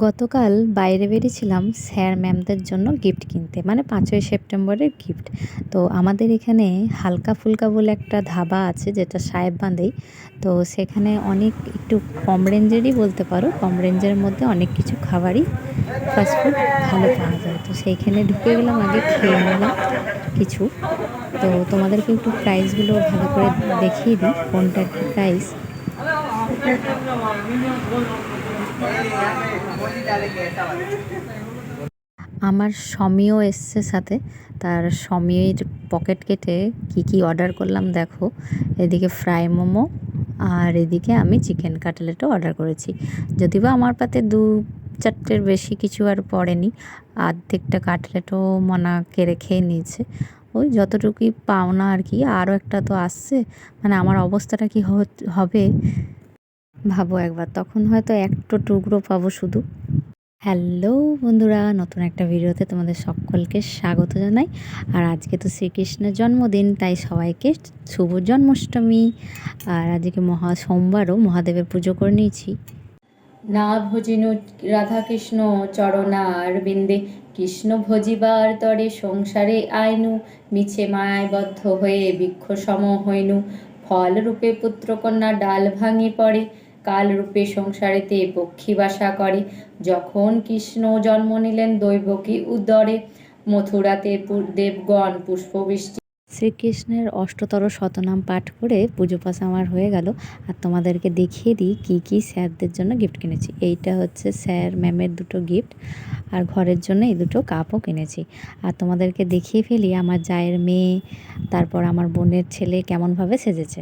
গতকাল বাইরে বেরিয়েছিলাম স্যার ম্যামদের জন্য গিফট কিনতে মানে পাঁচই সেপ্টেম্বরের গিফট। তো আমাদের এখানে হালকা ফুলকা বলে একটা ধাবা আছে যেটা সাহেব বাঁধেই তো সেখানে অনেক একটু কম রেঞ্জেরই বলতে পারো, কম রেঞ্জের মধ্যে অনেক কিছু খাবারই ফাস্টফুড ভালো পাওয়া যায়। তো সেইখানে ঢুকে গেলাম আগে, খেয়ে নিলাম কিছু। তো তোমাদেরকে একটু প্রাইসগুলো ভালো করে দেখিয়ে দিই, কোনটা কি প্রাইস আমার স্বামীও এসছে সাথে। তার স্বামীর পকেট কেটে কি কি অর্ডার করলাম দেখো। এদিকে ফ্রাই মোমো আর এদিকে আমি চিকেন কাটলেটও অর্ডার করেছি। যদি বা আমার পাতে দু চারটের বেশি কিছু আর পড়েনি। আর্ধেকটা কাটলেটও মনা কেড়ে খেয়ে নিয়েছে। ওই যতটুকুই পাওনা আর কি, আরও একটা তো আসছে। মানে আমার অবস্থাটা কি হবে? ভাবো একবার, তখন হয়তো একটো টুকরো পাবো শুধু। হ্যালো বন্ধুরা, নতুন একটা ভিডিওতে তোমাদের সকলকে স্বাগত জানাই। আর আজকে তো শ্রীকৃষ্ণের জন্মদিন, তাই সবাইকে শুভ জন্মাষ্টমী। আর আজকে মহা সোমবারও মহাদেবের পুজো করে নিয়েছি। না ভজিনু রাধাকৃষ্ণ চরণার বিন্দে, কৃষ্ণ ভজিবার তরে সংসারে আইনু, মিছে মায়াবদ্ধ হয়ে বৃক্ষ সম হইনু ফল রূপে পুত্রকন্যা ডাল ভাঙি পড়ে কাল রূপে সংসারেতে পক্ষী বাসা করে। যখন কৃষ্ণ জন্ম নিলেন দৈবকী উদরে, মথুরাতে দেবগণ পুষ্পবৃষ্টি শ্রীকৃষ্ণের অষ্টতর শতনাম পাঠ করে পুজো পাশ আমার হয়ে গেল। আর তোমাদেরকে দেখিয়ে দিই কী কী স্যারদের জন্য গিফট কিনেছি। এইটা হচ্ছে স্যার ম্যামের দুটো গিফট আর ঘরের জন্য এই দুটো কাপও কিনেছি। আর তোমাদেরকে দেখিয়ে ফেলি আমার জায়ের মেয়ে, তারপর আমার বোনের ছেলে কেমনভাবে সেজেছে।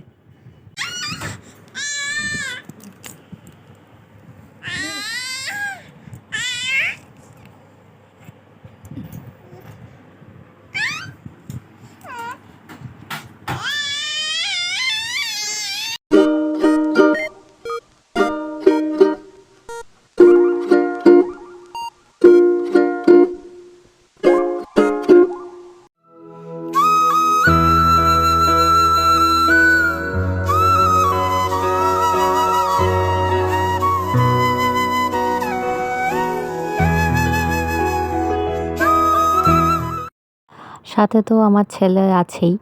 সাথে তো আমার ছেলে আছেই,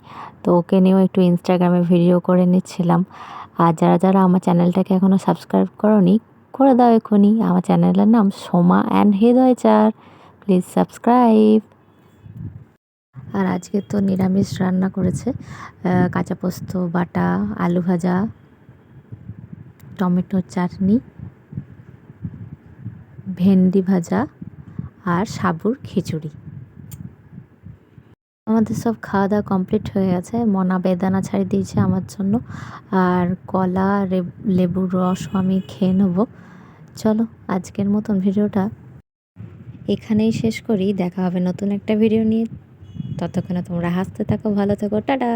তো ওকে নিয়েও একটু ইনস্টাগ্রামে ভিডিও করে নিচ্ছিলাম। আর যারা যারা আমার চ্যানেলটাকে এখনও সাবস্ক্রাইব করনি, করে দাও এখনই। আমার চ্যানেলের নাম সোমা অ্যান্ড চার। প্লিজ সাবস্ক্রাইব আর আজকে তো নিরামিষ রান্না করেছে কাঁচা পোস্ত, বাটা, আলু ভাজা টমেটোর চাটনি, ভেন্ডি ভাজা আর সাবুর খিচুড়ি। আমাদের সব খাওয়া দাওয়া কমপ্লিট হয়ে গেছে। মনা বেদানা ছাড়িয়ে দিয়েছে আমার জন্য। আর কলা লেবুর রসও আমি খেয়ে নেব। চলো, আজকের মতন ভিডিওটা এখানেই শেষ করি। দেখা হবে নতুন একটা ভিডিও নিয়ে। ততক্ষণে তোমরা হাসতে থাকো, ভালো থাকো, টাটা!